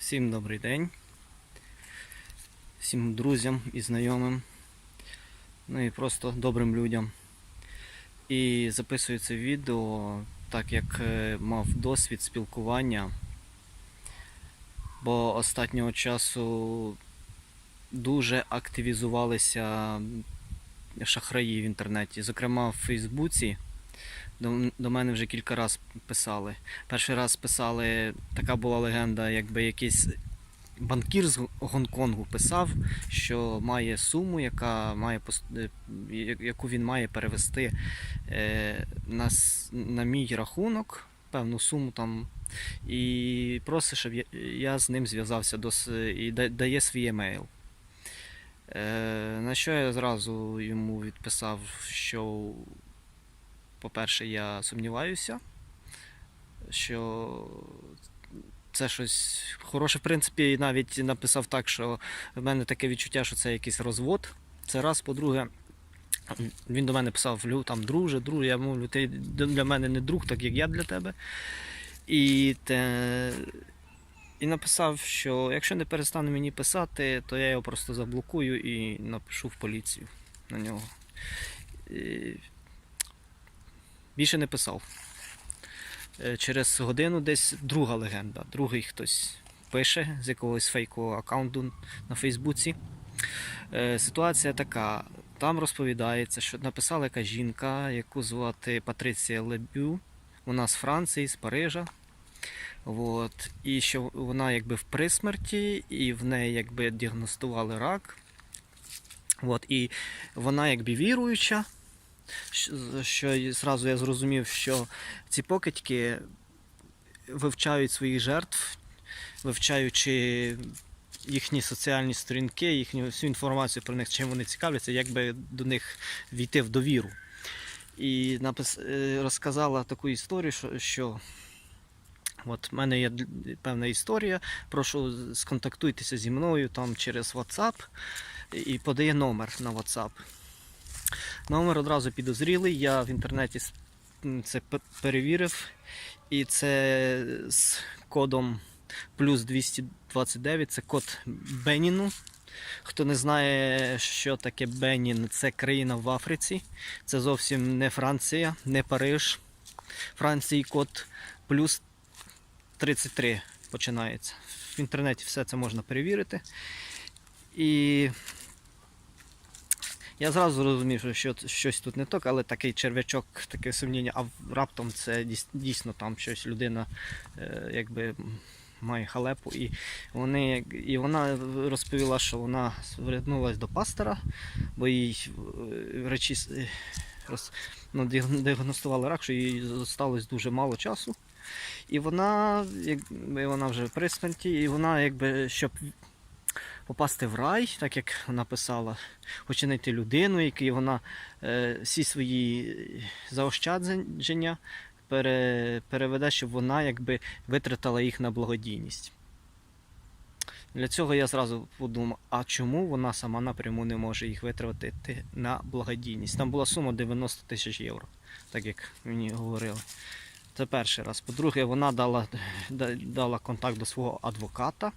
Всім добрий день. Всім друзям і знайомим. Ну і просто добрим людям. І записую це відео, так як е, мав досвід спілкування. Бо останнього часу дуже активізувалися шахраї в інтернеті. Зокрема в Фейсбуці. До, до мене вже кілька разів писали. Перший раз писали, така була легенда, якби якийсь банкір з Гонконгу писав, що має суму, яка має е, яку він має перевести е, на, на мій рахунок, певну суму там, і просить, щоб я, я з ним зв'язався і дає свій емейл. Е, на що я зразу йому відписав, що по-перше, я сумніваюся, що це щось хороше. В принципі, навіть написав так, що в мене таке відчуття, що це якийсь розвод. Це раз, по-друге, він до мене писав, там, друже, друже, я мовлю, ти для мене не друг, так як я для тебе. І, те... і написав, що якщо не перестане мені писати, то я його просто заблокую і напишу в поліцію на нього. І більше не писав. Е, Через годину десь друга легенда. Другий хтось пише з якогось фейкового аккаунту на Фейсбуці. Е, Ситуація така. Там розповідається, що написала яка жінка, яку звати Патриція Лебю. Вона з Франції, з Парижа. От. І що вона якби в присмерті, і в неї якби діагностували рак. От. І вона якби віруюча що- і зразу я зрозумів, що ці покидьки вивчають своїх жертв, вивчаючи їхні соціальні сторінки, їхню всю інформацію про них, чим вони цікавляться, як би до них війти в довіру. І напис... е, розказала таку історію, що, що от в мене є певна історія, прошу сконтактуйтеся зі мною там через WhatsApp і подає номер на WhatsApp. Номер одразу підозрілий. Я в інтернеті це перевірив. І це з кодом плюс 229, це код Беніну. Хто не знає, що таке Бенін, це країна в Африці. Це зовсім не Франція, не Париж. Франції код плюс 33 починається. В інтернеті все це можна перевірити. І я зразу зрозумів, що що- щось тут не так, але такий черв'ячок, таке сумніння, а раптом це дійсно там щось людина е, якби має халепу. І, вони, і вона розповіла, що вона звернулася до пастора, бо їй е, речі е, роз, ну, діагностували рак, що їй залишилось дуже мало часу. І вона, якби вона вже при смерті, і вона, якби, щоб попасти в рай, так як вона писала, хоче знайти людину, якій вона е, всі свої заощадження пере, переведе, щоб вона якби витратила їх на благодійність. Для цього я зразу подумав, а чому вона сама напряму не може їх витратити на благодійність? Там була сума 90 тисяч євро, так як мені говорили. Це перший раз. По-друге, вона дала, дала контакт до свого адвоката,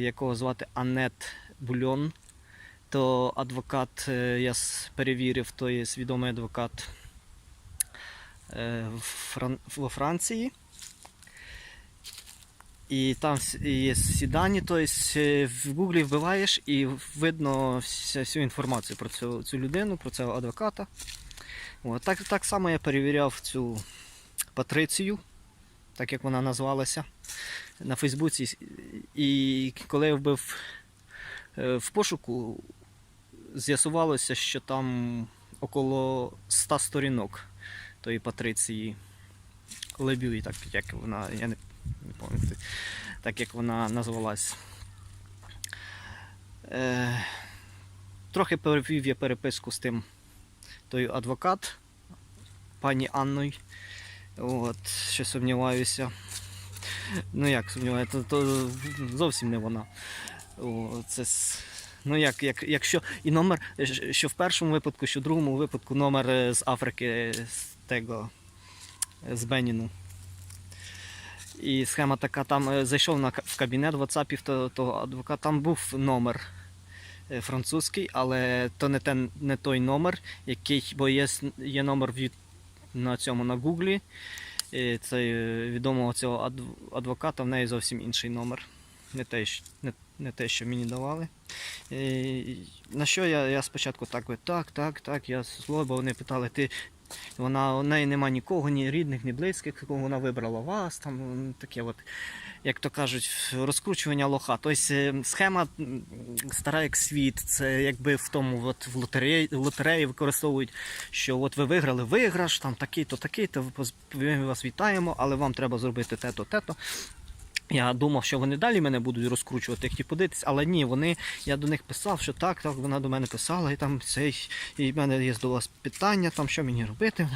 якого звати Анет Бульон. То адвокат, е, я перевірив, то є відомий адвокат е, во Франції. І там є всі тобто е, в Гуглі вбиваєш і видно всю інформацію про цю, цю людину, про цього адвоката. От, так, так само я перевіряв цю Патрицію, так як вона назвалася, на Фейсбуці. І коли я вбив е, в пошуку, з'ясувалося, що там около 100 сторінок тої Патриції Лебюї, так як вона, я не, не пам'ятаю, так як вона назвалась. Е, трохи перевів я переписку з тим той адвокат, пані Анною. От, ще сумніваюся. Ну як сумніваюся, то, то зовсім не вона. О, це, ну як, як, якщо і номер, е, що в першому випадку, що в другому випадку номер е, з Африки, з того, е, з Беніну. І схема така, там е, зайшов на, в кабінет в WhatsApp того, того адвоката, там був номер е, французький, але то не, те, не той номер, який, бо є, є номер від, на цьому на Гуглі. І це е, відомого цього адв- адвоката, в неї зовсім інший номер. Не те, не, не те що мені давали. І, на що я, я спочатку так, так, так, так, я зло, бо вони питали, ти вона у неї нема нікого, ні рідних, ні близьких, кого вона вибрала вас. Там таке, от, як то кажуть, розкручування лоха. Тобто е, схема стара як світ. Це якби в тому, от в лотереї, лотереї використовують, що от ви виграли виграш, там такий-то, такий-то, поз- ми вас вітаємо, але вам треба зробити те-то, те-то. Я думав, що вони далі мене будуть розкручувати, хотів подивитись, але ні, вони, я до них писав, що так, так, вона до мене писала, і там цей, і в мене є до вас питання, там що мені робити.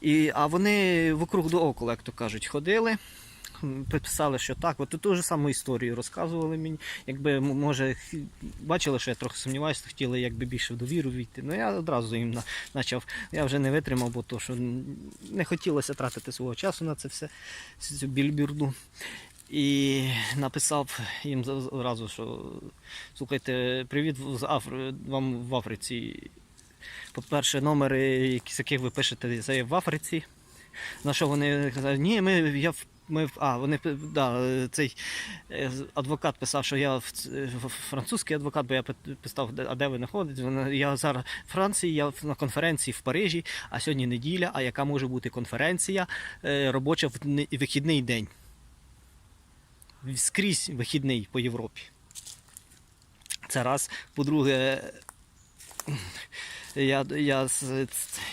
І, а вони вокруг до около, як то кажуть, ходили. Писали, що так, от ту ж саму історію розказували мені. Якби може бачили, що я трохи сумніваюся, хотіли якби більше в довіру війти. Ну я одразу їм почав. Я вже не витримав, бо то, що не хотілося тратити свого часу на це все, цю більбюрду. І написав їм одразу, що слухайте, привіт з Афри... вам в Африці. По-перше, номери, з яких ви пишете, це в Африці. На що вони казали, ні, ми, я, ми, а, вони, да, цей е, адвокат писав, що я в- французький адвокат, бо я писав, а де ви знаходитесь? Я зараз в Франції, я на конференції в Парижі, а сьогодні неділя, а яка може бути конференція е, робоча в вихідний день скрізь вихідний по Європі. Це раз. По-друге, я, я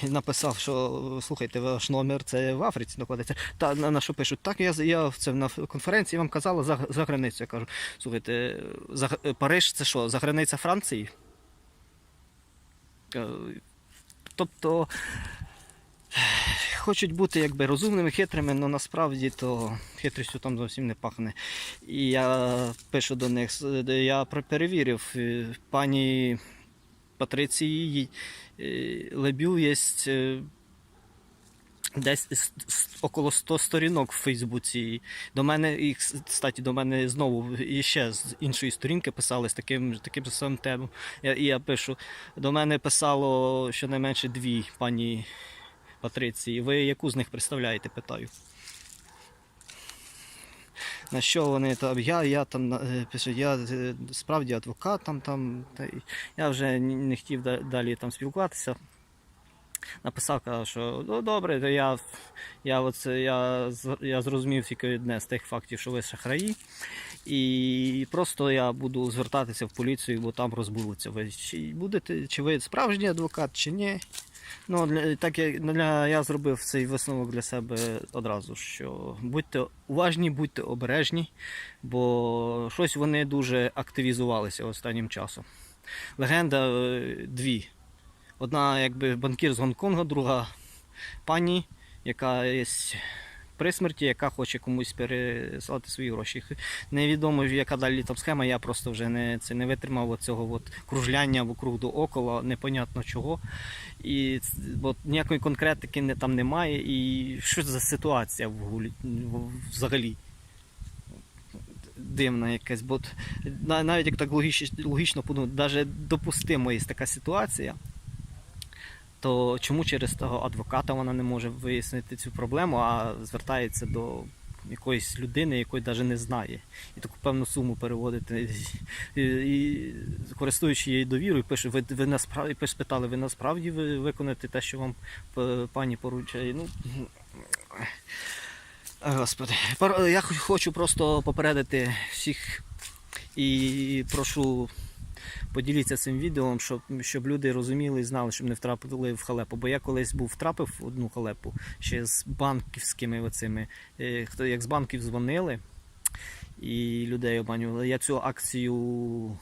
написав, що слухайте, ваш номер це в Африці знаходиться. Та на, на що пишуть? Так, я, я це на конференції вам казала за, за границю. Я кажу, слухайте, за, Париж це що, за границя Франції? Е, Тобто хочуть бути якби розумними, хитрими, але насправді то хитрістю там зовсім не пахне. І я пишу до них, я перевірив, е, пані Патриції е, Лебю є е, десь около 100 сторінок в Фейсбуці. До мене, і, кстати, до мене знову і ще з іншої сторінки писали з таким, таким самим темом. І я пишу, до мене писало щонайменше дві пані Патриції. Ви яку з них представляєте, питаю. На що вони там, я, я там е, пишу, я е, справді адвокат там, там та, я вже не хотів далі там спілкуватися. Написав, казав, що ну добре, я, я, оце, я, я зрозумів тільки одне з тих фактів, що ви шахраї. І просто я буду звертатися в поліцію, бо там розберуться. Ви чи будете, чи ви справжній адвокат, чи ні. Ну, для, так я, для, я зробив цей висновок для себе одразу, що будьте уважні, будьте обережні, бо щось вони дуже активізувалися останнім часом. Легенда е, дві. Одна, якби банкір з Гонконга, друга пані, яка є при смерті, яка хоче комусь переслати свої гроші. Невідомо, яка далі там схема, я просто вже не, це не витримав цього от кружляння вокруг до окола, непонятно чого. І от ніякої конкретики не, там немає. І що за ситуація взагалі? Дивна якась, бо навіть як так логічно, логічно подумати, навіть допустимо є така ситуація, то чому через того адвоката вона не може вияснити цю проблему, а звертається до якоїсь людини, якої навіть не знає, і таку певну суму переводити, і, і користуючи її довірою, пише, ви, ви насправді пише, спитали, ви насправді ви виконаєте те, що вам пані поручає. Ну, Господи, я хочу просто попередити всіх і прошу поділіться цим відео, щоб, щоб люди розуміли і знали, щоб не втрапили в халепу. Бо я колись був втрапив в одну халепу ще з банківськими оцими, е, хто як з банків дзвонили і людей обманювали. Я цю акцію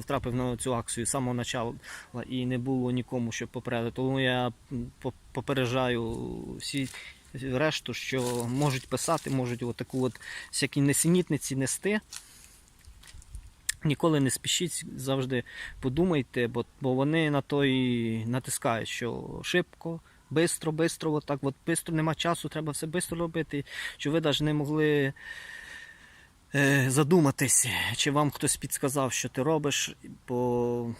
втрапив на цю акцію з самого початку і не було нікому, щоб попередити. Тому я попереджаю всі решту, що можуть писати, можуть отаку от всякі несенітниці нести. Ніколи не спішіть, завжди подумайте, бо, бо вони на той натискають, що шибко, Бистро, бистро, отак, от бистро нема часу, треба все бистро робити, що ви навіть не могли е, задуматись, чи вам хтось підсказав, що ти робиш, бо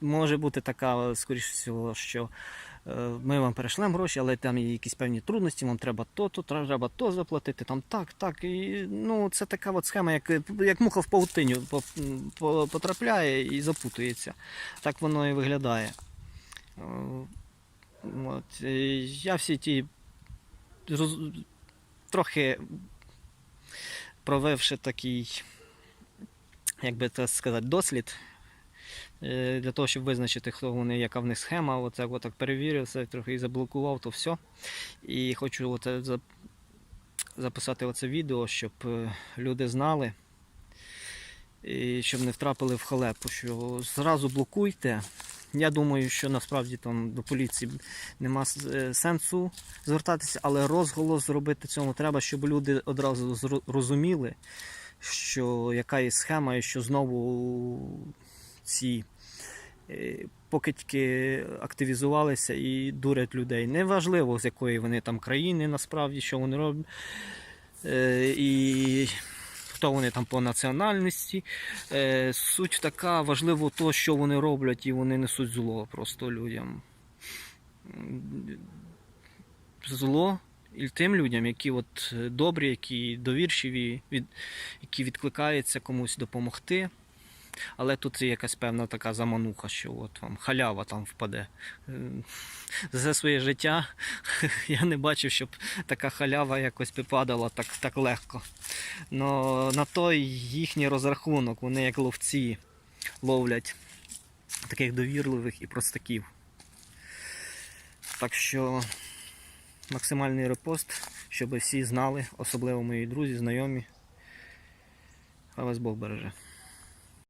може бути така, скоріш всього, що ми вам перешлемо гроші, але там є якісь певні трудності, вам треба то, то, треба то заплатити, там так, так. І, ну, це така от схема, як, як муха в паутиню по- по- потрапляє і запутується. Так воно і виглядає. Е, От, е, я всі ті роз- трохи провівши такий, як би це сказати, дослід. Е, Для того, щоб визначити, хто вони, яка в них схема, оце отак перевірив, все трохи і заблокував, то все. І хочу оце записати оце відео, щоб е, люди знали, і щоб не втрапили в халепу, що зразу блокуйте. Я думаю, що насправді там до поліції нема е, сенсу звертатися, але розголос зробити цьому треба, щоб люди одразу розуміли, що яка є схема, і що знову ці е, покидьки активізувалися і дурять людей. Неважливо, з якої вони там країни, насправді, що вони роблять. Е, І хто вони там по національності. Е, Суть така, важливо то, що вони роблять, і вони несуть зло просто людям. Зло і тим людям, які от добрі, які довірчиві, від, які відкликаються комусь допомогти. Але тут є якась певна така замануха, що от вам халява там впаде. Е, За своє життя я не бачив, щоб така халява якось випадала так, так легко. Но на той їхній розрахунок, вони як ловці ловлять таких довірливих і простаків. Так що максимальний репост, щоб всі знали, особливо мої друзі, знайомі. Хай вас Бог береже.